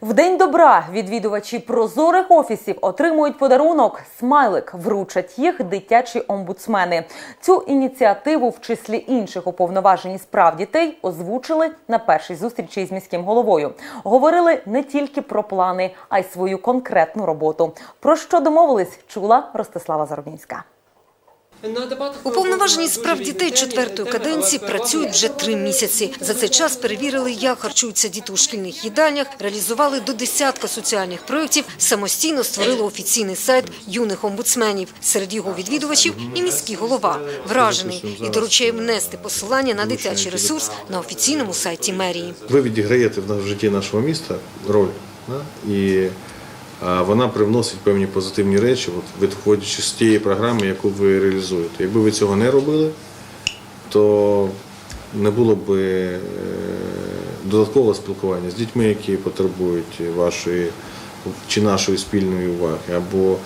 В день добра відвідувачі прозорих офісів отримують подарунок смайлик. Вручать їх дитячі омбудсмени. Цю ініціативу, в числі інших уповноважені справ дітей, озвучили на першій зустрічі із міським головою. Говорили не тільки про плани, а й свою конкретну роботу. Про що домовились, чула Ростислава Заробінська. Уповноважені справ дітей четвертої каденції працюють вже три місяці. За цей час перевірили, як харчуються діти у шкільних їдальнях, реалізували до десятка соціальних проєктів, самостійно створили офіційний сайт юних омбудсменів. Серед його відвідувачів і міський голова. Вражений і доручає внести посилання на дитячий ресурс на офіційному сайті мерії. Ви відіграєте в житті нашого міста роль, і вона привносить певні позитивні речі, от, виходячи з тієї програми, яку ви реалізуєте. Якби ви цього не робили, то не було б е, додаткового спілкування з дітьми, які потребують вашої чи нашої спільної уваги, або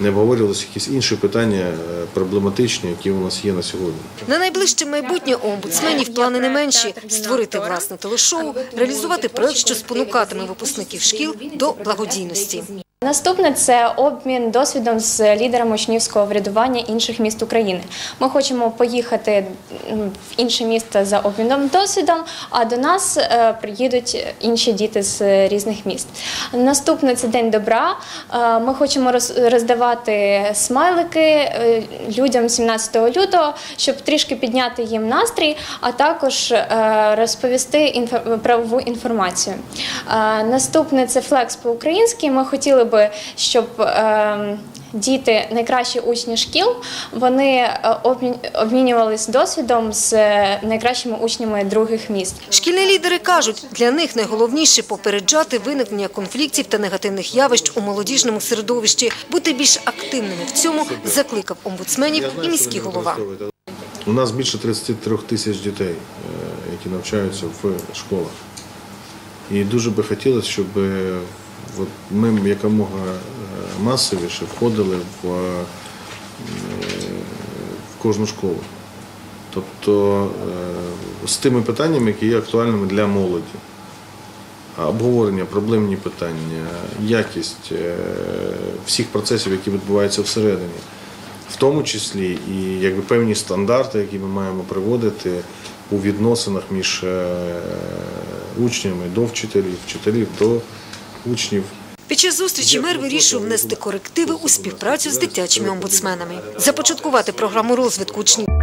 не обговорювалися якісь інші питання е, проблематичні, які у нас є на сьогодні. На найближче майбутнє у омбудсменів плани не менші – створити власне телешоу, реалізувати проект, що спонукатиме випускників шкіл до благодійності. Наступне це обмін досвідом з лідерами учнівського врядування інших міст України. Ми хочемо поїхати в інше місто за обміном досвідом, а до нас е, приїдуть інші діти з різних міст. Наступне це день добра. Е, Ми хочемо роздавати смайлики е, людям 17 лютого, щоб трішки підняти їм настрій, а також розповісти правову інформацію. Наступне це флекс по-українськи. Ми хотіли би, щоб е, діти, найкращі учні шкіл, вони е, обмін- обмінювались досвідом з е, найкращими учнями других міст. Шкільні лідери кажуть, для них найголовніше попереджати виникнення конфліктів та негативних явищ у молодіжному середовищі, бути більш активними в цьому закликав омбудсменів і міський голова. У нас більше 33 тисяч дітей, е, які навчаються в школах. І дуже би хотілося, щоб ми якомога е, масовіше входили в, е, в кожну школу. Тобто е, з тими питаннями, які є актуальними для молоді. Обговорення, проблемні питання, якість всіх процесів, які відбуваються всередині в тому числі і якби певні стандарти, які ми маємо приводити у відносинах між учнями до вчителів, вчителів до учнів. Під час зустрічі мер вирішив внести корективи у співпрацю з дитячими омбудсменами, започаткувати програму розвитку учнів.